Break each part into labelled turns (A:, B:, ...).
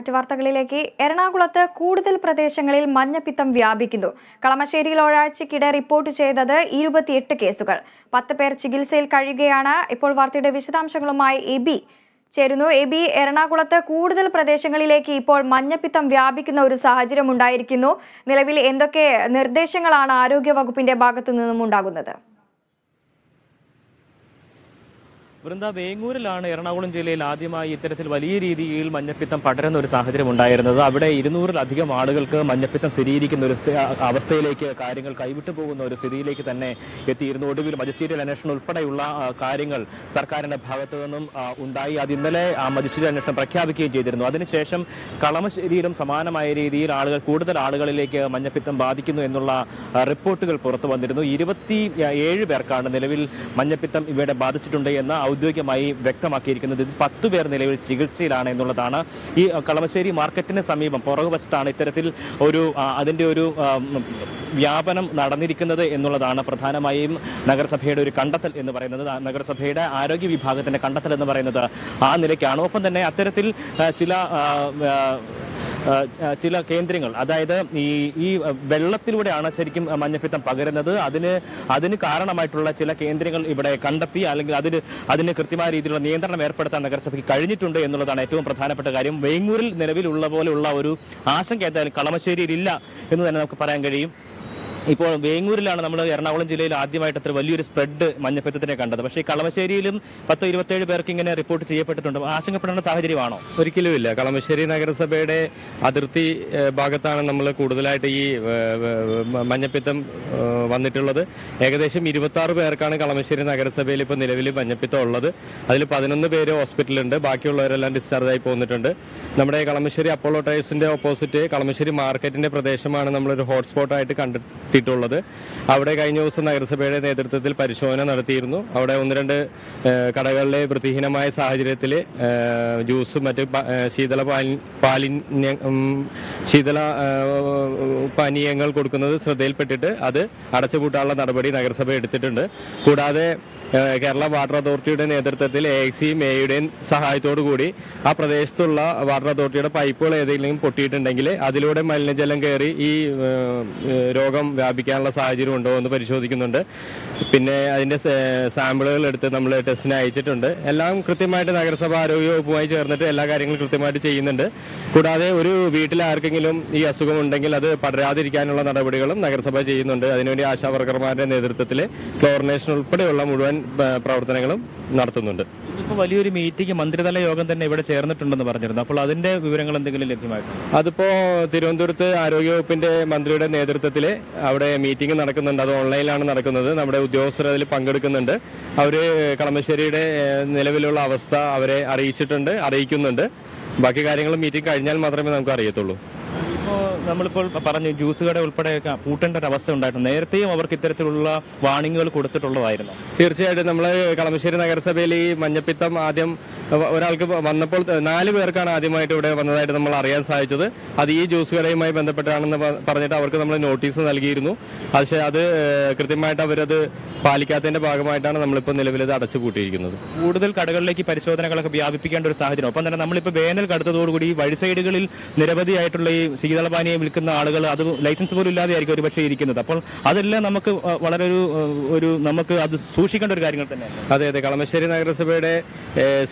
A: മറ്റു വാർത്തകളിലേക്ക്. എറണാകുളത്ത് കൂടുതൽ പ്രദേശങ്ങളിൽ മഞ്ഞപ്പിത്തം വ്യാപിക്കുന്നു. കളമശ്ശേരിയിൽ ഒരാഴ്ചക്കിടെ റിപ്പോർട്ട് ചെയ്തത് ഇരുപത്തിയെട്ട് കേസുകൾ. പത്ത് പേർ ചികിത്സയിൽ കഴിയുകയാണ്. ഇപ്പോൾ വാർത്തയുടെ വിശദാംശങ്ങളുമായി എബി ചേരുന്നു. എബി എറണാകുളത്ത് കൂടുതൽ പ്രദേശങ്ങളിലേക്ക് ഇപ്പോൾ മഞ്ഞപ്പിത്തം വ്യാപിക്കുന്ന ഒരു സാഹചര്യം ഉണ്ടായിരിക്കുന്നു. നിലവിൽ എന്തൊക്കെ നിർദ്ദേശങ്ങളാണ് ആരോഗ്യ വകുപ്പിന്റെ ഭാഗത്തു നിന്നും ഉണ്ടാകുന്നത്
B: വൃന്ദ വേങ്ങൂരിലാണ് എറണാകുളം ജില്ലയിൽ ആദ്യമായി ഇത്തരത്തിൽ വലിയ രീതിയിൽ മഞ്ഞപ്പിത്തം പടരുന്ന ഒരു സാഹചര്യം ഉണ്ടായിരുന്നത്. അവിടെ ഇരുന്നൂറിലധികം ആളുകൾക്ക് മഞ്ഞപ്പിത്തം സ്ഥിരീകരിക്കുന്ന ഒരു അവസ്ഥയിലേക്ക് കാര്യങ്ങൾ കൈവിട്ടു പോകുന്ന ഒരു സ്ഥിതിയിലേക്ക് തന്നെ എത്തിയിരുന്നു. ഒടുവിൽ മജിസ്ട്രേറ്റ് അന്വേഷണം ഉൾപ്പെടെയുള്ള കാര്യങ്ങൾ സർക്കാരിന്റെ ഭാഗത്തു നിന്നും ഉണ്ടായി. അത് ഇന്നലെ ആ മജിസ്ട്രേറ്റ് അന്വേഷണം പ്രഖ്യാപിക്കുകയും ചെയ്തിരുന്നു. അതിനുശേഷം കളമശ്ശേരിയിലും സമാനമായ രീതിയിൽ ആളുകൾ കൂടുതൽ ആളുകളിലേക്ക് മഞ്ഞപ്പിത്തം ബാധിക്കുന്നു എന്നുള്ള റിപ്പോർട്ടുകൾ പുറത്തു വന്നിരുന്നു. ഇരുപത്തി ഏഴ് പേർക്കാണ് നിലവിൽ മഞ്ഞപ്പിത്തം ഇവിടെ ബാധിച്ചിട്ടുണ്ട് എന്ന് ഔദ്യോഗികമായി വ്യക്തമാക്കിയിരിക്കുന്നത് ഇതിൽ പത്ത് പേർ നിലവിൽ ചികിത്സയിലാണ് എന്നുള്ളതാണ് ഈ കളമശ്ശേരി മാർക്കറ്റിന് സമീപം പുറകുവശത്താണ് ഇത്തരത്തിൽ ഒരു അതിന്റെ ഒരു വ്യാപനം നടന്നിരിക്കുന്നത് എന്നുള്ളതാണ് പ്രധാനമായും നഗരസഭയുടെ ഒരു കണ്ടെത്തൽ എന്ന് പറയുന്നത്. നഗരസഭയുടെ ആരോഗ്യ വിഭാഗത്തിന്റെ കണ്ടെത്തൽ എന്ന് പറയുന്നത് ആ നിലയ്ക്കാണ്. ഒപ്പം തന്നെ അത്തരത്തിൽ ചില ചില കേന്ദ്രങ്ങൾ. അതായത് ഈ ഈ വെള്ളത്തിലൂടെയാണ് ശരിക്കും മഞ്ഞപ്പിത്തം പകരുന്നത്. അതിന് അതിന് കാരണമായിട്ടുള്ള ചില കേന്ദ്രങ്ങൾ ഇവിടെ കണ്ടെത്തി അല്ലെങ്കിൽ അതിന് അതിന് കൃത്യമായ രീതിയിലുള്ള നിയന്ത്രണം ഏർപ്പെടുത്താൻ നഗരസഭയ്ക്ക് കഴിഞ്ഞിട്ടുണ്ട് എന്നുള്ളതാണ് ഏറ്റവും പ്രധാനപ്പെട്ട കാര്യം. വേങ്ങൂരിൽ നിലവിലുള്ള പോലെയുള്ള ഒരു ആശങ്ക എന്തായാലും കളമശ്ശേരിയിൽ ഇല്ല എന്ന് തന്നെ നമുക്ക് പറയാൻ കഴിയും. ഇപ്പോൾ വേങ്ങൂരിലാണ് നമ്മൾ എറണാകുളം ജില്ലയിൽ ആദ്യമായിട്ട് അത്ര വലിയൊരു സ്പ്രെഡ് മഞ്ഞപ്പിത്തത്തിനെ കണ്ടത്. പക്ഷേ കളമശ്ശേരിയിലും പത്ത് ഇരുപത്തേഴ് പേർക്ക് ഇങ്ങനെ റിപ്പോർട്ട് ചെയ്യപ്പെട്ടിട്ടുണ്ട്. ആശങ്കപ്പെടേണ്ട സാഹചര്യമാണോ?
C: ഒരിക്കലും ഇല്ല. കളമശ്ശേരി നഗരസഭയുടെ അതിർത്തി ഭാഗത്താണ് നമ്മൾ കൂടുതലായിട്ട് ഈ മഞ്ഞപ്പിത്തം വന്നിട്ടുള്ളത്. ഏകദേശം ഇരുപത്തി പേർക്കാണ് കളമശ്ശേരി നഗരസഭയിൽ ഇപ്പോൾ നിലവിൽ മഞ്ഞപ്പിത്തം ഉള്ളത്. അതിൽ പതിനൊന്ന് പേര് ഹോസ്പിറ്റലുണ്ട്. ബാക്കിയുള്ളവരെല്ലാം ഡിസ്ചാർജ് ആയി പോന്നിട്ടുണ്ട്. നമ്മുടെ കളമശ്ശേരി അപ്പോളോ ടൈൽസിന്റെ ഓപ്പോസിറ്റ് കളമശ്ശേരി മാർക്കറ്റിന്റെ പ്രദേശമാണ് നമ്മളൊരു ഹോട്ട്സ്പോട്ടായിട്ട് കണ്ടെത്തിയിട്ടുള്ളത് അവിടെ കഴിഞ്ഞ ദിവസം നഗരസഭയുടെ നേതൃത്വത്തിൽ പരിശോധന നടത്തിയിരുന്നു. അവിടെ ഒന്ന് രണ്ട് കടകളിലെ വൃത്തിഹീനമായ സാഹചര്യത്തിൽ ജ്യൂസും മറ്റ് ശീതള പാലി ശീതള പാനീയങ്ങൾ കൊടുക്കുന്നത് ശ്രദ്ധയിൽപ്പെട്ടിട്ട് അത് അടച്ചുപൂട്ടാനുള്ള നടപടി നഗരസഭ എടുത്തിട്ടുണ്ട്. കൂടാതെ കേരള വാട്ടർ അതോറിറ്റിയുടെ നേതൃത്വത്തിൽ എ സി മേയുടെയും സഹായത്തോടു കൂടി ആ പ്രദേശത്തുള്ള വാട്ടർ അതോറിറ്റിയുടെ പൈപ്പുകൾ ഏതെങ്കിലും പൊട്ടിയിട്ടുണ്ടെങ്കിൽ അതിലൂടെ മലിനജലം കയറി ഈ രോഗം വ്യാപിക്കാനുള്ള സാഹചര്യം ഉണ്ടോ എന്ന് പരിശോധിക്കുന്നുണ്ട്. പിന്നെ അതിന്റെ സാമ്പിളുകൾ എടുത്ത് നമ്മൾ ടെസ്റ്റിന് അയച്ചിട്ടുണ്ട്. എല്ലാം കൃത്യമായിട്ട് നഗരസഭ ആരോഗ്യ വകുപ്പുമായി ചേർന്നിട്ട് എല്ലാ കാര്യങ്ങളും കൃത്യമായിട്ട് ചെയ്യുന്നുണ്ട്. കൂടാതെ ഒരു വീട്ടിൽ ആർക്കെങ്കിലും ഈ അസുഖം ഉണ്ടെങ്കിൽ അത് പടരാതിരിക്കാനുള്ള നടപടികളും നഗരസഭ ചെയ്യുന്നുണ്ട്. അതിനുവേണ്ടി ആശാവർക്കർമാരുടെ നേതൃത്വത്തിൽ ക്ലോറിനേഷൻ ഉൾപ്പെടെയുള്ള മുഴുവൻ പ്രവർത്തനങ്ങളും നടത്തുന്നുണ്ട്.
B: ഇപ്പോൾ വലിയൊരു മീറ്റിംഗ് മന്ത്രിതല യോഗം തന്നെ ഇവിടെ ചേർന്നിട്ടുണ്ടെന്ന് പറഞ്ഞിരുന്നു. അപ്പോൾ അതിന്റെ വിവരങ്ങൾ എന്തെങ്കിലും ലഭ്യമായിട്ടുണ്ട്?
C: അതിപ്പോ തിരുവനന്തപുരത്ത് ആരോഗ്യവകുപ്പിന്റെ മന്ത്രിയുടെ നേതൃത്വത്തിൽ അവിടെ മീറ്റിംഗ് നടക്കുന്നുണ്ട്. അത് ഓൺലൈനിലാണ് നടക്കുന്നത്. നമ്മുടെ ഉദ്യോഗസ്ഥർ അതിൽ പങ്കെടുക്കുന്നുണ്ട്. അവർ കളമശ്ശേരിയുടെ നിലവിലുള്ള അവസ്ഥ അവരെ അറിയിച്ചിട്ടുണ്ട് അറിയിക്കുന്നുണ്ട്. ബാക്കി കാര്യങ്ങൾ മീറ്റിംഗ് കഴിഞ്ഞാൽ മാത്രമേ നമുക്ക് അറിയത്തുള്ളൂ.
B: ഇപ്പോൾ നമ്മളിപ്പോൾ പറഞ്ഞു ജ്യൂസ് കട ഉൾപ്പെടെ പൂട്ടേണ്ട ഒരു അവസ്ഥ ഉണ്ടായിട്ടുണ്ട്. നേരത്തെയും അവർക്ക് ഇത്തരത്തിലുള്ള വാണിങ്ങുകൾ കൊടുത്തിട്ടുള്ളതായിരുന്നു.
C: തീർച്ചയായിട്ടും നമ്മൾ കളമശ്ശേരി നഗരസഭയിൽ ഈ മഞ്ഞപ്പിത്തം ആദ്യം ഒരാൾക്ക് വന്നപ്പോൾ നാല് പേർക്കാണ് ആദ്യമായിട്ട് ഇവിടെ വന്നതായിട്ട് നമ്മൾ അറിയാൻ സാധിച്ചത്. അത് ഈ ജ്യൂസ് കടയുമായി ബന്ധപ്പെട്ടാണെന്ന് പറഞ്ഞിട്ട് അവർക്ക് നമ്മൾ നോട്ടീസ് നൽകിയിരുന്നു. പക്ഷേ അത് കൃത്യമായിട്ട് അവരത് പാലിക്കാത്തതിന്റെ ഭാഗമായിട്ടാണ് നമ്മളിപ്പോൾ നിലവിൽ ഇത് അടച്ചുപൂട്ടിയിരിക്കുന്നത്
B: കൂടുതൽ കടകളിലേക്ക് പരിശോധനകളൊക്കെ വ്യാപിപ്പിക്കേണ്ട ഒരു സാഹചര്യം. ഒപ്പം തന്നെ നമ്മളിപ്പോൾ വേനൽ കടുത്തതോടുകൂടി ഈ വഴി സൈഡുകളിൽ നിരവധിയായിട്ടുള്ള ഈ ശീതളപാനീയം വിൽക്കുന്ന ആളുകൾ അത് ലൈസൻസ് പോലും ഇല്ലാതെ ആയിരിക്കും ഒരു പക്ഷേ ഇരിക്കുന്നത്. അപ്പോൾ അതെല്ലാം നമുക്ക് വളരെ ഒരു ഒരു നമുക്ക് അത് സൂക്ഷിക്കേണ്ട ഒരു കാര്യങ്ങൾ തന്നെയാണ്.
C: അതെ അതെ. കളമശ്ശേരി നഗരസഭയുടെ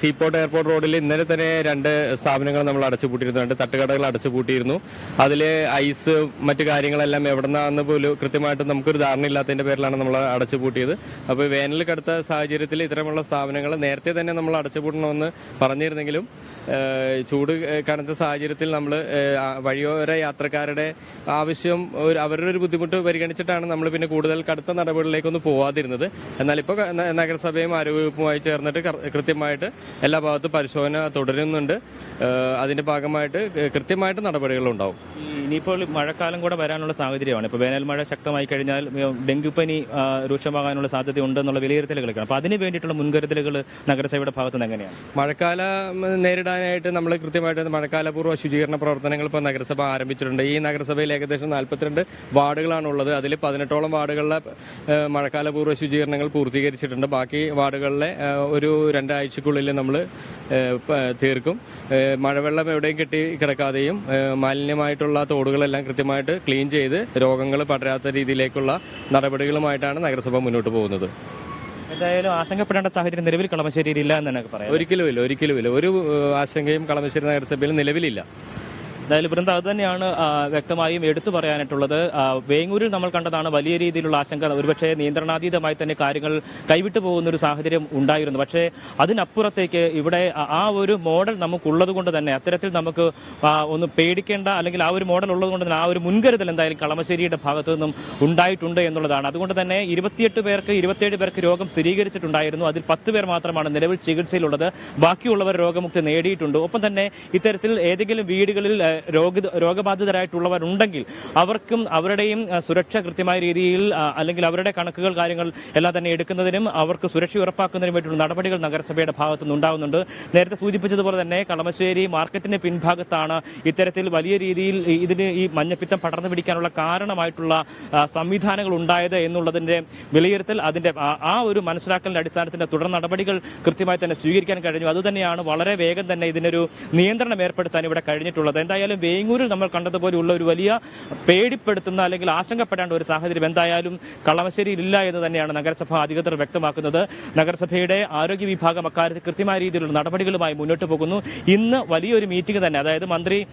C: സീപോർട്ട് എയർപോർട്ട് റോഡിൽ ഇന്നലെ തന്നെ രണ്ട് സ്ഥാപനങ്ങൾ നമ്മൾ അടച്ചുപൂട്ടിയിരുന്നു രണ്ട് തട്ടുകടകൾ അടച്ചുപൂട്ടിയിരുന്നു. അതിൽ ഐസ് മറ്റു കാര്യങ്ങളെല്ലാം എവിടെ നിന്നാണെന്ന് പോലും കൃത്യമായിട്ട് നമുക്കൊരു ധാരണ ഇല്ലാത്തതിന്റെ പേരിലാണ് നമ്മൾ അടച്ചുപൂട്ടിയത്. അപ്പോൾ വേനൽ കടുത്ത സാഹചര്യത്തിൽ ഇത്തരമുള്ള സ്ഥാപനങ്ങൾ നേരത്തെ തന്നെ നമ്മൾ അടച്ചുപൂട്ടണമെന്ന് പറഞ്ഞിരുന്നെങ്കിലും ചൂട് കനത്ത സാഹചര്യത്തിൽ നമ്മൾ വഴിയോര യാത്രക്കാരുടെ ആവശ്യം ഒരു അവരുടെ ഒരു ബുദ്ധിമുട്ട് പരിഗണിച്ചിട്ടാണ് നമ്മൾ പിന്നെ കൂടുതൽ കടുത്ത നടപടികളിലേക്കൊന്നും പോവാതിരുന്നത്. എന്നാൽ ഇപ്പോൾ നഗരസഭയും ആരോഗ്യവകുപ്പുമായി ചേർന്നിട്ട് കൃത്യമായിട്ട് എല്ലാ ഭാഗത്തും പരിശോധന തുടരുന്നുണ്ട്. അതിന്റെ ഭാഗമായിട്ട് കൃത്യമായിട്ട് നടപടികളുണ്ടാവും.
B: ഇനിയിപ്പോൾ മഴക്കാലം കൂടെ വരാനുള്ള സാഹചര്യമാണ്. ഇപ്പോൾ വേനൽ മഴ ശക്തമായി കഴിഞ്ഞാൽ ഡെങ്കിപ്പനി രൂക്ഷമാകാനുള്ള സാധ്യത ഉണ്ടെന്നുള്ള വിലയിരുത്തലുകൾ അപ്പോൾ അതിന് വേണ്ടിയിട്ടുള്ള മുൻകരുതലുകൾ നഗരസഭയുടെ ഭാഗത്തുനിന്ന് എങ്ങനെയാണ്?
C: മഴക്കാലം നേരിടാൻ നേരിടാനായിട്ട് നമ്മൾ കൃത്യമായിട്ട് മഴക്കാലപൂർവ ശുചീകരണ പ്രവർത്തനങ്ങൾ ഇപ്പോൾ നഗരസഭ ആരംഭിച്ചിട്ടുണ്ട്. ഈ നഗരസഭയിൽ ഏകദേശം നാൽപ്പത്തിരണ്ട് വാർഡുകളാണുള്ളത്. അതിൽ പതിനെട്ടോളം വാർഡുകളിലെ മഴക്കാലപൂർവ ശുചീകരണങ്ങൾ പൂർത്തീകരിച്ചിട്ടുണ്ട്. ബാക്കി വാർഡുകളിലെ ഒരു രണ്ടാഴ്ചക്കുള്ളിൽ നമ്മൾ തീർക്കും. മഴവെള്ളം എവിടെയും കെട്ടി കിടക്കാതെയും മാലിന്യമായിട്ടുള്ള തോടുകളെല്ലാം കൃത്യമായിട്ട് ക്ലീൻ ചെയ്ത് രോഗങ്ങൾ പടരാത്ത രീതിയിലേക്കുള്ള നടപടികളുമായിട്ടാണ് നഗരസഭ മുന്നോട്ട് പോകുന്നത്.
B: എന്തായാലും ആശങ്കപ്പെടേണ്ട സാഹചര്യം നിലവിൽ കളമശ്ശേരിയിൽ ഇല്ല എന്ന് ഒരിക്കലും പറയാം
C: ഒരിക്കലുമില്ല ഒരിക്കലുമില്ല ഒരു ആശങ്കയും കളമശ്ശേരി നഗരസഭയിൽ നിലവിലില്ല.
B: എന്തായാലും വൃന്ദ അത് തന്നെയാണ് വ്യക്തമായും എടുത്തു പറയാനായിട്ടുള്ളത്. വേങ്ങൂരിൽ നമ്മൾ കണ്ടതാണ് വലിയ രീതിയിലുള്ള ആശങ്ക ഒരുപക്ഷെ നിയന്ത്രണാതീതമായി തന്നെ കാര്യങ്ങൾ കൈവിട്ടു പോകുന്ന ഒരു സാഹചര്യം ഉണ്ടായിരുന്നു. പക്ഷേ അതിനപ്പുറത്തേക്ക് ഇവിടെ ആ- ഒരു മോഡൽ നമുക്കുള്ളത് കൊണ്ട് തന്നെ അത്തരത്തിൽ നമുക്ക് ഒന്ന് പേടിക്കേണ്ട അല്ലെങ്കിൽ ആ ഒരു മോഡൽ ഉള്ളത് കൊണ്ട് തന്നെ ആ ഒരു മുൻകരുതൽ എന്തായാലും കളമശ്ശേരിയുടെ ഭാഗത്തു നിന്നും ഉണ്ടായിട്ടുണ്ട് എന്നുള്ളതാണ്. അതുകൊണ്ട് തന്നെ ഇരുപത്തിയെട്ട് പേർക്ക് ഇരുപത്തിയേഴ് പേർക്ക് രോഗം സ്ഥിരീകരിച്ചിട്ടുണ്ടായിരുന്നു. അതിൽ പത്ത് പേർ മാത്രമാണ് നിലവിൽ ചികിത്സയിലുള്ളത്. ബാക്കിയുള്ളവർ രോഗമുക്തി നേടിയിട്ടുണ്ട്. ഒപ്പം തന്നെ ഇത്തരത്തിൽ ഏതെങ്കിലും വീടുകളിൽ രോഗ രോഗബാധിതരായിട്ടുള്ളവരുണ്ടെങ്കിൽ അവർക്കും അവരുടെയും സുരക്ഷ കൃത്യമായ രീതിയിൽ അല്ലെങ്കിൽ അവരുടെ കണക്കുകൾ കാര്യങ്ങൾ എല്ലാം തന്നെ എടുക്കുന്നതിനും അവർക്ക് സുരക്ഷ ഉറപ്പാക്കുന്നതിനും വേണ്ടിയുള്ള നടപടികൾ നഗരസഭയുടെ ഭാഗത്തു നിന്നുണ്ടാകുന്നുണ്ട് നേരത്തെ സൂചിപ്പിച്ചതുപോലെ തന്നെ കളമശ്ശേരി മാർക്കറ്റിന്റെ പിൻഭാഗത്താണ് ഇത്തരത്തിൽ വലിയ രീതിയിൽ ഇതിന് ഈ മഞ്ഞപ്പിത്തം പടർന്നു പിടിക്കാനുള്ള കാരണമായിട്ടുള്ള സംവിധാനങ്ങൾ ഉണ്ടായത് എന്നുള്ളതിന്റെ വിലയിരുത്തൽ അതിന്റെ ആ- ഒരു മനസ്സിലാക്കലിന്റെ അടിസ്ഥാനത്തിന്റെ തുടർ നടപടികൾ കൃത്യമായി തന്നെ സ്വീകരിക്കാൻ കഴിഞ്ഞു. അതുതന്നെയാണ് വളരെ വേഗം തന്നെ ഇതിനൊരു നിയന്ത്രണം ഏർപ്പെടുത്താൻ ഇവിടെ കഴിഞ്ഞിട്ടുള്ളത്. എന്തായാലും വേങ്ങൂരിൽ നമ്മൾ കണ്ടതുപോലെയുള്ള ഒരു വലിയ പേടിപ്പെടുത്തുന്ന അല്ലെങ്കിൽ ആശങ്കപ്പെടേണ്ട ഒരു സാഹചര്യം എന്തായാലും കളമശ്ശേരിയിൽ ഇല്ല എന്ന് തന്നെയാണ് നഗരസഭ അധികൃതർ വ്യക്തമാക്കുന്നത്. നഗരസഭയുടെ ആരോഗ്യ വിഭാഗം അക്കാര്യത്തിൽ കൃത്യമായ രീതിയിലുള്ള നടപടികളുമായി മുന്നോട്ട് പോകുന്നു. ഇന്ന് വലിയൊരു മീറ്റിംഗ് തന്നെ. അതായത് മന്ത്രി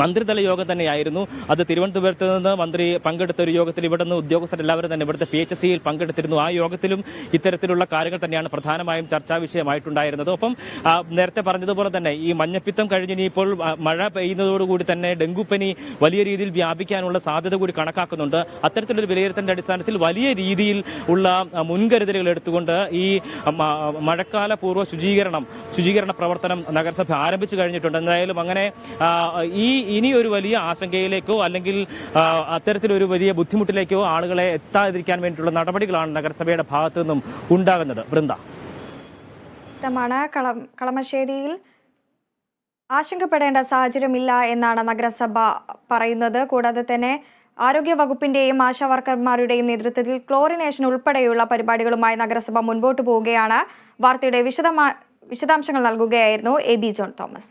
B: മന്ത്രിതല യോഗം തന്നെയായിരുന്നു. അത് തിരുവനന്തപുരത്ത് നിന്ന് മന്ത്രി പങ്കെടുത്ത ഒരു യോഗത്തിൽ ഇവിടെ നിന്ന് ഉദ്യോഗസ്ഥരെല്ലാവരും തന്നെ ഇവിടുത്തെ പി എച്ച് എസ് സിയിൽ പങ്കെടുത്തിരുന്നു. ആ യോഗത്തിലും ഇത്തരത്തിലുള്ള കാര്യങ്ങൾ തന്നെയാണ് പ്രധാനമായും ചർച്ചാ വിഷയമായിട്ടുണ്ടായിരുന്നത്. ഒപ്പം നേരത്തെ പറഞ്ഞതുപോലെ തന്നെ ഈ മഞ്ഞപ്പിത്തം കഴിഞ്ഞ് ഇപ്പോൾ മഴ പെയ്യുന്നതോടുകൂടി തന്നെ ഡെങ്കുപ്പനി വലിയ രീതിയിൽ വ്യാപിക്കാനുള്ള സാധ്യത കൂടി കണക്കാക്കുന്നുണ്ട്. അത്തരത്തിലൊരു വിലയിരുത്തലിന്റെ അടിസ്ഥാനത്തിൽ വലിയ രീതിയിൽ ഉള്ള മുൻകരുതലുകൾ എടുത്തുകൊണ്ട് ഈ മഴക്കാല പൂർവ ശുചീകരണം ശുചീകരണ പ്രവർത്തനം നഗരസഭ ആരംഭിച്ചു കഴിഞ്ഞിട്ടുണ്ട്. എന്തായാലും അങ്ങനെ ഈ ഇനി ഒരു വലിയ ആശങ്കയിലേക്കോ അല്ലെങ്കിൽ അത്തരത്തിലൊരു വലിയ ബുദ്ധിമുട്ടിലേക്കോ ആളുകളെ എത്താതിരിക്കാൻ വേണ്ടിയിട്ടുള്ള നടപടികളാണ് നഗരസഭയുടെ ഭാഗത്തു നിന്നും ഉണ്ടാകുന്നത്. വൃന്ദ.
A: കളമശ്ശേരിയിൽ ആശങ്കപ്പെടേണ്ട സാഹചര്യമില്ല എന്നാണ് നഗരസഭ പറയുന്നത്. കൂടാതെ തന്നെ ആരോഗ്യ വകുപ്പിന്റെയും ആശാ വർക്കർമാരുടെയും നേതൃത്വത്തിൽ ക്ലോറിനേഷൻ ഉൾപ്പെടെയുള്ള പരിപാടികളുമായി നഗരസഭ മുൻപോട്ട് പോവുകയാണ്. വാർത്തയുടെ വിശദമാ വിശദാംശങ്ങൾ നൽകുകയായിരുന്നു എ ബി ജോൺ തോമസ്.